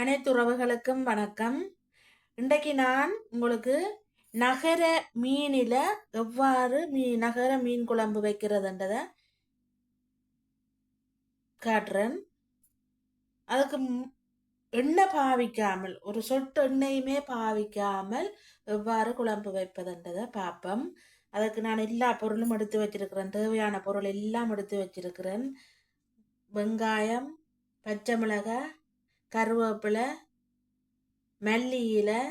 அனைத்து உறவுகளுக்கும் வணக்கம். இன்றைக்கு நான் உங்களுக்கு நகர மீனில் எவ்வாறு மீ நகர மீன் குழம்பு வைக்கிறதுன்றதை காட்டுறேன். அதுக்கு எண்ணெய் பாவிக்காமல் ஒரு சொட்டு எண்ணெயுமே பாவிக்காமல் எவ்வாறு குழம்பு வைப்பதுன்றதை பார்ப்போம் அதுக்கு நான் எல்லா பொருளும் எடுத்து வச்சிருக்கிறேன். தேவையான பொருள் எல்லாம் எடுத்து வச்சிருக்கிறேன். வெங்காயம் பச்சை மிளகாய் கருவேப்பிலை மல்லி இலை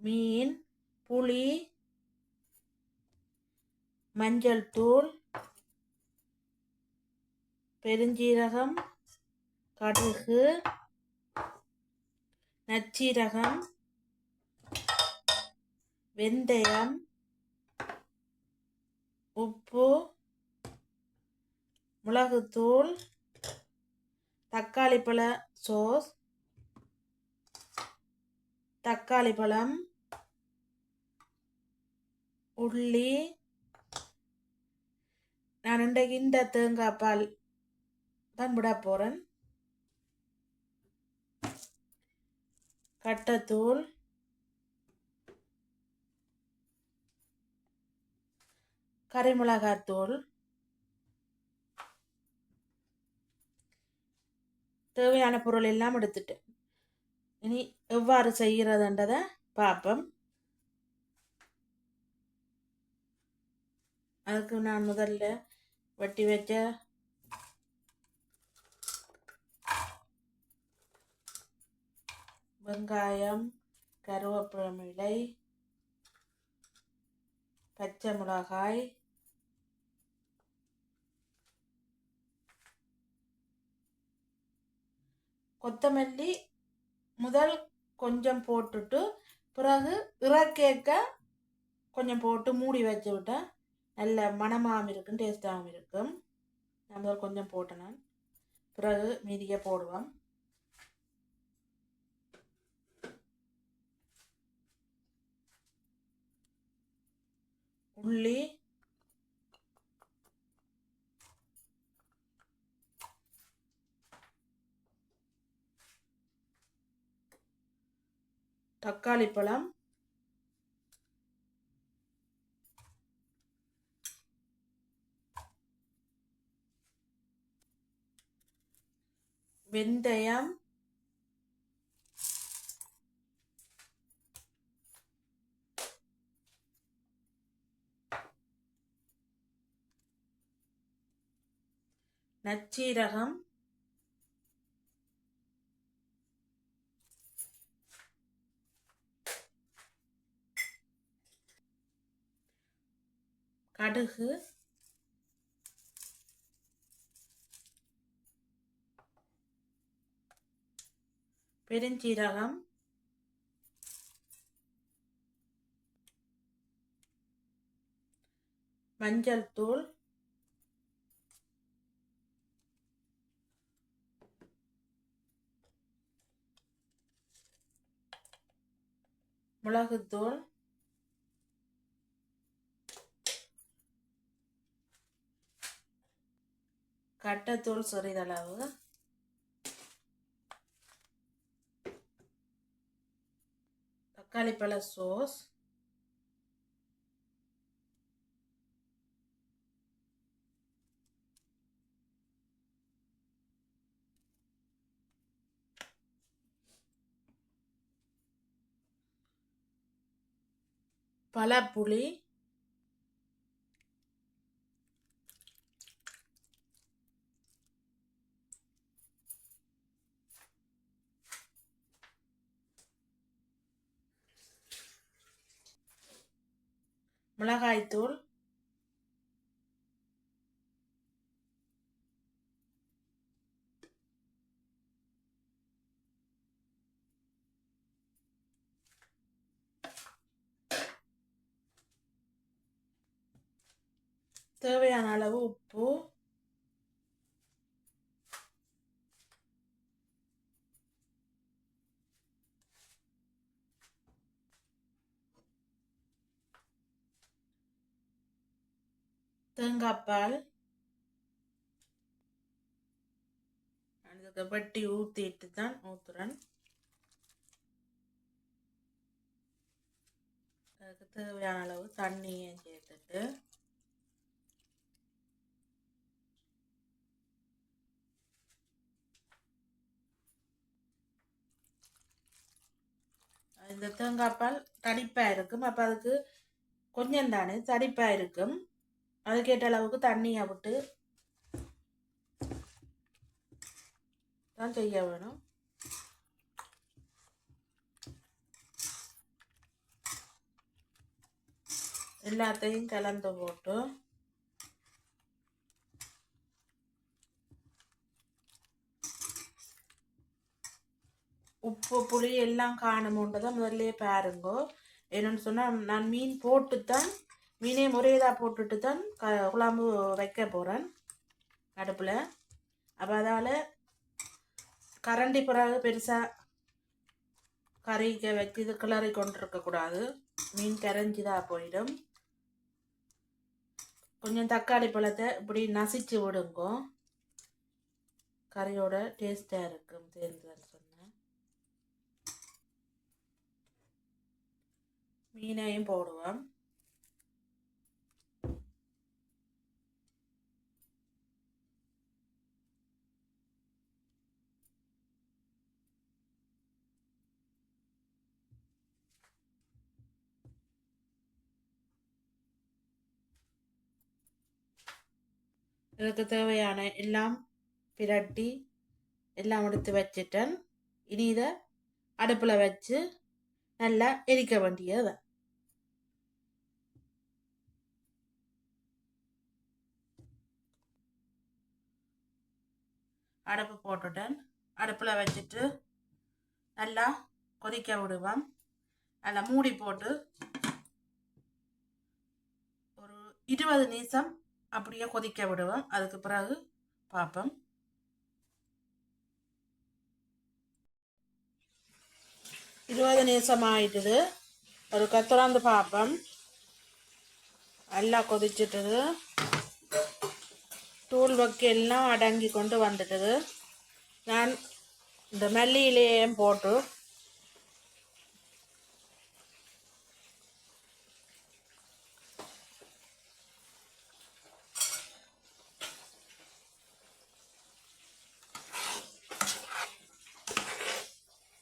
மீன் புளி மஞ்சள் தூள் பெருஞ்சீரகம் கடுகு நச்சீரகம் வெந்தயம் உப்பு மிளகுத்தூள் தக்காளி பழ சோஸ் தக்காளி பழம் உள்ளி நான் இன்றைக்கு இந்த தேங்காய் பால் தான் விட போகிறேன் கட்டத்தூள் கறிமிளகாத்தூள் தேவையான பொருள் எல்லாம் எடுத்துட்டேன். இனி எவ்வாறு செய்கிறதுன்றதை பார்ப்போம். அதுக்கு நான் முதல்ல வெட்டி வச்ச வெங்காயம் கருவேப்பிலை பச்சை மிளகாய் கொத்தமல்லி முதல் கொஞ்சம் போட்டுட்டு பிறகு இறக்கேக்க கொஞ்சம் போட்டு மூடி வச்சு விட்டா. நல்ல மணமாகவும் இருக்கும் டேஸ்ட்டாகவும் இருக்கும். நான் முதல் கொஞ்சம் போட்டேன் நான். பிறகு மீதியை போடுவோம். உள்ளி தக்காளி பழம். வெந்தயம். நச்சீரகம். கடுகு. பெருஞ்சீரகம். மஞ்சள் தூள். மிளகுத்தூள். கட்டத்தூள் சிறிதளவு தக்காளி பழ சோஸ் பழப்புளி. மிளகாய்த்தூள் தேவையான அளவு உப்பு. தேங்காய் பால் அதுக்கு ஊற்றிட்டு தான் ஊற்றுறேன் அதுக்கு தேவையான அளவு தண்ணியை சேர்த்துட்டு. இந்த தேங்காய் பால் தடிப்பாக இருக்கும். அப்போ அதுக்கு கொஞ்சம் தானே தடிப்பாக இருக்கும். அதுக்கேற்ற அளவுக்கு தண்ணியை விட்டு தான் செய்ய வேணும். எல்லாத்தையும் கலந்து போட்டு உப்பு புளி எல்லாம் காணுமோன்றதை முதல்ல பாருங்கோ. என்னன்னு சொன்னால் நான் மீன் போட்டு தான் மீனே முறையதாக போட்டுட்டு தான் க குழம்பு வைக்க போகிறேன் அடுப்பில். அப்போ அதால் கரண்டி பிறகு பெருசாக கறிக்க வைத்து இது கிளறி கொண்டிருக்கக்கூடாது மீன் கரைஞ்சிதான் போயிடும். கொஞ்சம் தக்காளி பழத்தை இப்படி நசிச்சு விடுங்கோ. கறியோட டேஸ்டாக இருக்கும் சேர்ந்துன்னு சொன்னேன். மீனையும் போடுவோம். எனக்கு தேவையான எல்லாம் பிரட்டி எல்லாம் எடுத்து வச்சிட்டேன். இனி இதை அடுப்பில் வச்சு நல்லா எரிக்க வேண்டியது. அடுப்பு போட்டுட்டேன். அடுப்பில் வச்சுட்டு நல்லா கொதிக்க விடுவேன். நல்லா மூடி போட்டு ஒரு இருபது நிமிஷம் அப்படியே கொதிக்க விடுவேன் அதுக்கு பிறகு பார்ப்போம். இருபது நிமிஷம் ஆயிட்டுது. ஒரு கத்துறாந்து பார்ப்போம். நல்லா கொதிச்சிட்டுது. தூள் வக்கி எல்லாம் அடங்கி கொண்டு வந்துட்டுது. நான் இந்த மல்லியிலேயும் போட்டு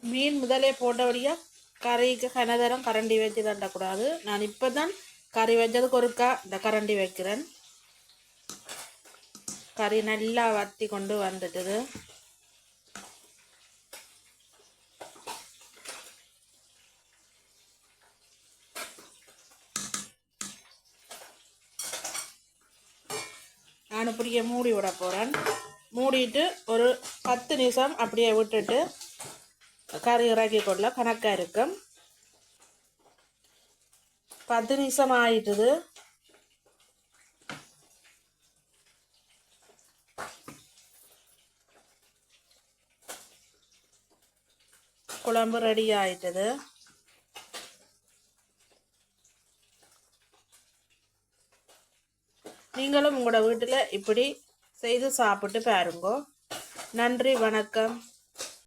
மீன் முதலே போட்டபடியாக கறிக்கு கனதரம் கரண்டி வச்சு தண்டக்கூடாது நான் இப்போ தான் கறி வச்சதுக்கு ஒருக்கா இந்த கரண்டி வைக்கிறேன். கறி நல்லா வத்தி கொண்டு வந்துட்டுது. நான் இப்படியே மூடி விட போகிறேன் மூடிட்டு ஒரு பத்து நிமிஷம் அப்படியே விட்டுட்டு கறி இறக்கி கொள்ள கணக்காக இருக்கும் பத்து நிமிஷம் ஆயிட்டுது குழம்பு ரெடி ஆயிட்டது நீங்களும் உங்களோட வீட்டில் இப்படி செய்து சாப்பிட்டு பாருங்கோ நன்றி வணக்கம்